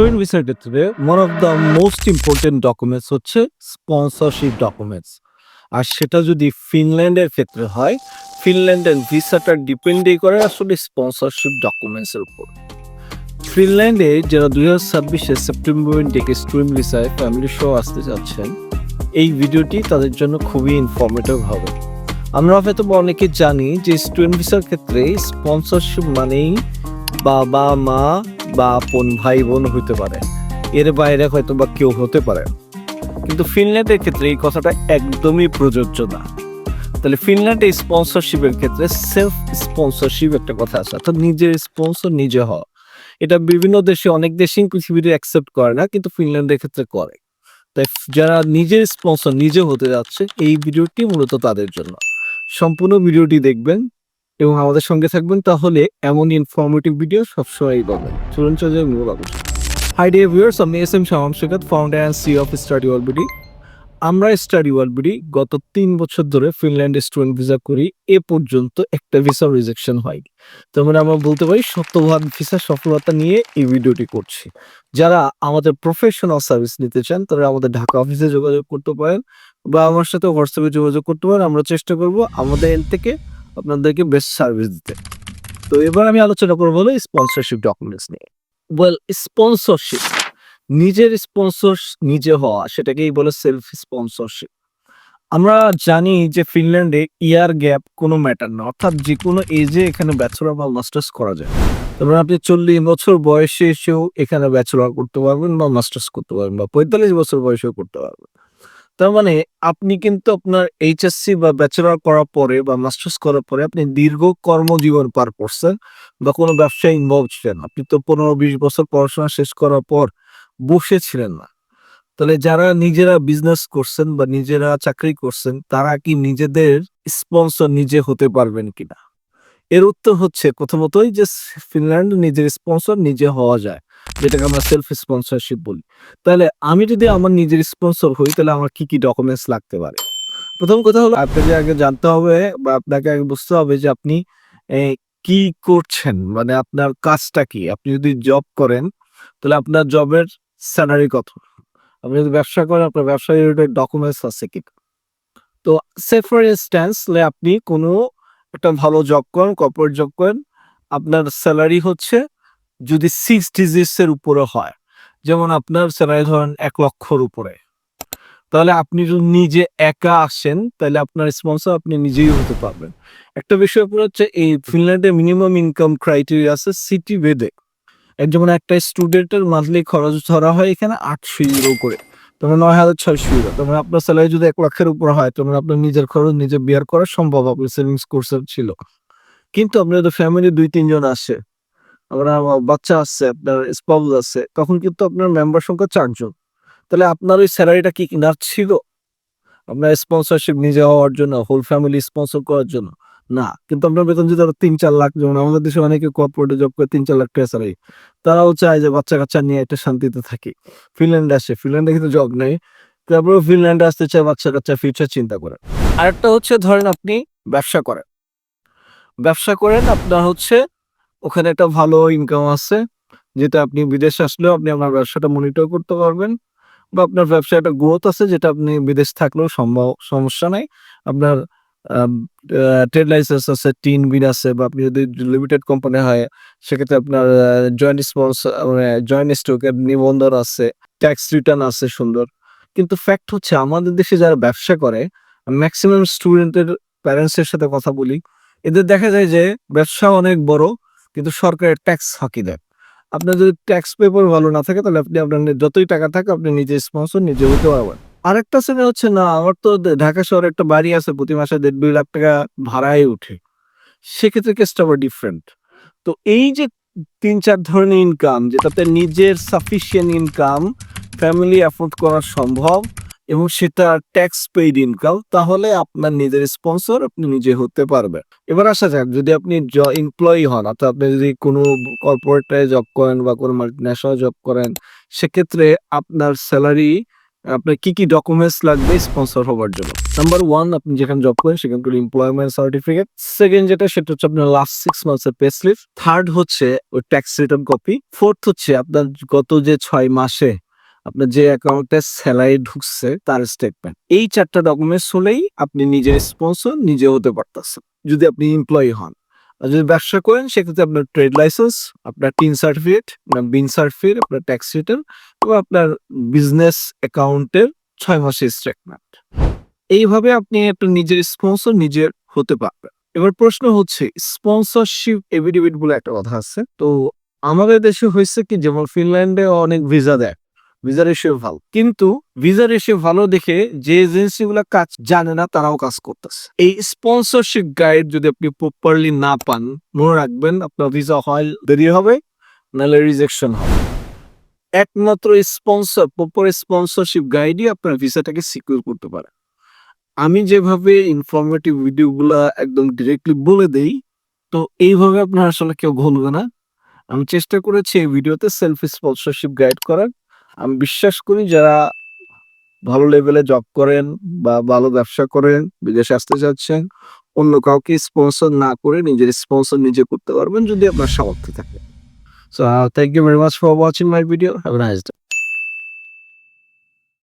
Student ভিসার ক্ষেত্রে one of the most important documents হচ্ছে স্পন্সরশিপ ডকুমেন্টস আর সেটা যদি ফিনল্যান্ডের ক্ষেত্রে হয় ফিনল্যান্ডের ভিসাটা ডিপেন্ডই করে আসলে স্পন্সরশিপ ডকুমেন্টসের উপর। ফিনল্যান্ডে যারা দুই হাজার ছাব্বিশে সেপ্টেম্বর থেকে স্টুডেন্ট ভিসায় ফ্যামিলি শো আসতে যাচ্ছেন, এই ভিডিওটি তাদের জন্য খুবই ইনফরমেটিভ হবে। আমরা হয়তো অনেকে জানি যে স্টুডেন্ট ভিসার ক্ষেত্রে স্পন্সরশিপ মানেই বাবা মা বা আপন ভাই বোন হতে পারে। এর বাইরে হয়তো বা কেউ হতে পারে। কিন্তু ফিনল্যান্ডের ক্ষেত্রে এই কথাটা একদমই প্রযোজ্য না। তাহলে ফিনল্যান্ডে স্পন্সরশিপের ক্ষেত্রে সেলফ স্পন্সরশিপ একটা কথা আছে। অর্থাৎ নিজের স্পন্সর নিজে হওয়া এটা বিভিন্ন দেশে, অনেক দেশেই পৃথিবীতে অ্যাকসেপ্ট করে না, কিন্তু ফিনল্যান্ডের ক্ষেত্রে করে। তাই যারা নিজের স্পন্সর নিজে হতে যাচ্ছে, এই ভিডিওটি মূলত তাদের জন্য। সম্পূর্ণ ভিডিওটি দেখবেন এবং আমাদের সঙ্গে থাকবেন তাহলে এমন ইনফরমেটিভ ভিডিও সবসময় পাবেন। চলুন চলে হাই ডিয়ার ভিউয়ার্স আমি S M শামাম শেখাত founder and CEO of study wall BD আমরা স্টাডি ওয়ালবিডি গত তিন বছর ধরে ফিনল্যান্ডে স্টুডেন্ট ভিসা করি, এ পর্যন্ত একটা ভিসা রিজেকশন হয়। মানে আমরা বলতে পারি শতভাগ ভিসা সফলতা নিয়ে এই ভিডিওটি করছি। যারা আমাদের প্রফেশনাল সার্ভিস নিতে চান, তারা আমাদের ঢাকা অফিসে যোগাযোগ করতে পারেন বা আমার সাথে হোয়াটসঅ্যাপে যোগাযোগ করতে পারেন। আমরা চেষ্টা করব আমাদের থেকে আপনাদেরকে বেস্ট সার্ভিস দিতে। তো এবার আমি আলোচনা করব হলো স্পন্সরশিপ ডকুমেন্টস নিয়ে। ওয়েল স্পন্সরশিপ নিজের স্পন্সর নিজে হওয়া, সেটাকেই বলে সেলফ স্পন্সরশিপ আমরা জানি যে ফিনল্যান্ডে ইয়ার গ্যাপ কোনো ম্যাটার না, অর্থাৎ যে কোনো এজে এখানে ব্যাচেলর বা মাস্টার্স করা যায়। তারপরে আপনি চল্লিশ বছর বয়সে এসেও এখানে ব্যাচেলর করতে পারবেন বা মাস্টার্স করতে পারবেন বা পঁয়তাল্লিশ বছর বয়সেও করতে পারবেন। তার মানে আপনি কিন্তু আপনার এইচএসসি বা ব্যাচেলর করার পরে বা মাস্টার্স করার পরে আপনি দীর্ঘ কর্মজীবন পার করছেন বা কোনো ব্যবসায় ইনভলভ ছিলেন আপনি তো পনেরো বিশ বছর পড়াশোনা শেষ করার পর বসেছিলেন না। তাহলে যারা নিজেরা বিজনেস করছেন বা নিজেরা চাকরি করছেন, তারা কি নিজেদের স্পন্সর নিজে হতে পারবেন কিনা? এর উত্তর হচ্ছে প্রথমতই যে ফিনল্যান্ড নিজের স্পন্সর নিজে হওয়া যায়। যেটাকে আমরা সেলফ স্পন্সরশিপ বলি। তাহলে আমি যদি আমার নিজের স্পন্সর হই, তাহলে আমার কি কি ডকুমেন্টস লাগতে পারে? প্রথম কথা হলো, আপনাকে আগে জানতে হবে বা আপনাকে আগে বুঝতে হবে যে আপনি কি করছেন? মানে আপনার কাজটা কি? আপনি যদি জব করেন, তাহলে আপনার জবের স্যালারি কত? আপনি যদি ব্যবসা করেন, আপনার ব্যবসা রিলেটেড ডকুমেন্টস আছে কি? তো সে ফর ইনস্ট্যান্স আপনি কোনো একটা ভালো জব করেন কর্পোরেট জব করেন, আপনার স্যালারি হচ্ছে যদি সিক্স ডিজিটস এর উপরে হয়, যেমন আপনার স্যালারি ধরেন এক লক্ষর উপরে, তাহলে আপনি যদি নিজে একা আসেন, তাহলে আপনার স্পন্সর আপনি নিজেই হতে পারবেন। একটা বিষয় পরে হচ্ছে, এই ফিনল্যান্ডে মিনিমাম ইনকাম ক্রাইটেরিয়া আছে সিটি বেদে যেমন একটা স্টুডেন্টের মান্থলি খরচ ধরা হয় এখানে আটশো ইউরো করে তোমার নয় হাজার ছয়শো ইউরো তোমার আপনার স্যালারি যদি এক লাখের উপর হয় তোমার আপনার নিজের খরচ নিজে বিয়ার করা সম্ভব, আপনার সেভিংস কোর্সের ছিল। কিন্তু আপনার তো ফ্যামিলি দুই, তিনজন আসে আমার বাচ্চা আছে, আপনার স্পাউস আছে, তখন কিন্তু আপনার মেম্বার সংখ্যা চারজন। তাহলে আপনার ওই স্যালারিটা কি কিনার ছিল? আপনার স্পন্সরশিপ নিজে হওয়ার জন্য হোল ফ্যামিলি স্পন্সর করার জন্য? না, কিন্তু আপনার বেতন যদি আরও তিন চার লাখ যেমন আমাদের দেশে অনেকে কর্পোরেটে জব করে তিন চার লাখ টাকা স্যালারি তারাও চায় যে বাচ্চা কাচ্চা নিয়ে একটা শান্তিতে থাকি। ফিনল্যান্ডে আসে ফিনল্যান্ডে কিন্তু জব নেই তারপরে ফিনল্যান্ডে আসতে চায় বাচ্চা কাচ্চা ফিউচার চিন্তা করে। আরেকটা হচ্ছে, ধরেন আপনি ব্যবসা করেন। ব্যবসা করেন, আপনার হচ্ছে ওখানে একটা ভালো ইনকাম আছে, যেটা আপনি বিদেশে আসলেও আপনি আপনার ব্যবসাটা মনিটর করতে পারবেন বা আপনার ব্যবসায় একটা গ্রোথ আছে যেটা আপনি বিদেশ থাকলেও সম্ভব, সমস্যা নাই। আপনার ট্রেড লাইসেন্স আছে টিন বিন আছে বা আপনি যদি লিমিটেড কোম্পানি হয়, সেক্ষেত্রে আপনার জয়েন্ট স্পন্সর মানে জয়েন্ট স্টকের নিবন্ধন আছে ট্যাক্স রিটার্ন আছে সুন্দর। কিন্তু ফ্যাক্ট হচ্ছে আমাদের দেশে যারা ব্যবসা করে ম্যাক্সিমাম স্টুডেন্টের প্যারেন্টসের সাথে কথা বলি, এদের দেখা যায় যে ব্যবসা অনেক বড় কিন্তু সরকারের ট্যাক্স ফাঁকি দেয় আপনার যদি ট্যাক্স পেপার ভালো না থাকে, তাহলে আপনি আপনার যতই টাকা থাকে, আপনি নিজে স্পন্সর নিজে হতে পারবেন। আরেকটা শ্রেণি হচ্ছে না, আমার তো ঢাকা শহরে একটা বাড়ি আছে, প্রতি মাসে দেড় দুই লাখ টাকা ভাড়ায় উঠে সেক্ষেত্রে কেসটা আবার ডিফারেন্ট তো এই যে তিন চার ধরনের ইনকাম যেটাতে নিজের সাফিসিয়েন্ট ইনকাম ফ্যামিলি অ্যাফোর্ড করা সম্ভব এবং সেটা ট্যাক্স পেইড ইনকাম তাহলে আপনার নিজের স্পন্সর আপনি নিজে হতে পারবেন। এবার আসা যাক, যদি আপনি এমপ্লয়ি হন, অর্থাৎ আপনি যদি কোনো কর্পোরেটে জব করেন বা কোনো মাল্টিন্যাশনাল জব করেন, সেক্ষেত্রে আপনার স্যালারি আপনার কি কি ডকুমেন্টস লাগবে স্পন্সর হওয়ার জন্য? নাম্বার ওয়ান আপনি যেখানে জব করেন সেখানকার এমপ্লয়মেন্ট সার্টিফিকেট সেকেন্ড যেটা, সেটা হচ্ছে আপনার লাস্ট সিক্স মান্থসের পে স্লিপ থার্ড হচ্ছে ওই ট্যাক্স রিটার্ন কপি ফোর্থ হচ্ছে আপনার গত যে ছয় মাসে আপনার যে অ্যাকাউন্টে স্যালারি ঢুকছে, তার স্টেটমেন্ট এই চারটা ডকুমেন্টস হলেই আপনি নিজের স্পন্সর নিজে হতে পারতেছেন, যদি আপনি এমপ্লয়ি হন। আর যদি ব্যবসা করেন, সেক্ষেত্রে আপনার ট্রেড লাইসেন্স আপনার টিন সার্টিফিকেট আপনার বিন সার্টিফিকেট আপনার ট্যাক্স রিটার্ন এবং আপনার বিজনেস অ্যাকাউন্টের ছয় মাসের স্টেটমেন্ট এইভাবে আপনি একটা নিজের স্পন্সর নিজের হতে পারবেন। এবার প্রশ্ন হচ্ছে স্পন্সরশিপ এভিডেভিট বলে একটা কথা আছে। তো আমাদের দেশে হয়েছে কি, যেমন ফিনল্যান্ডে অনেক ভিসা দেয়। ভিসা রেশিও ভালো। কিন্তু ভিসা রেশিও ভালো দেখে যে এজেন্সি কাজ জানে না, তারাও কাজ করতেছে। এই স্পন্সরশিপ গাইড যদি আপনি প্রপারলি না পান, মনে রাখবেন আপনার ভিসা হয় দেরি হবে, নাহলে রিজেকশন হবে। একমাত্র স্পন্সর প্রপার স্পন্সরশিপ গাইডই আপনার ভিসাটাকে সিকিউর করতে পারে। আমি যেভাবে ইনফরমেটিভ ভিডিওগুলা একদম ডিরেক্টলি বলে দেই, তো এইভাবে আপনার আসলে কেউ ভুলবে না। আমি চেষ্টা করেছি এই ভিডিওতে সেলফ স্পন্সরশিপ গাইড করার। আমি বিশ্বাস করি যারা ভালো লেভেলে জব করেন বা ভালো ব্যবসা করেন, বিদেশে আসতে চাচ্ছেন, অন্য কাউকে স্পন্সর না করে নিজের স্পন্সর নিজে করতে পারবেন যদি আপনার সামর্থ্য থাকে। So thank you very much for watching my video have nice day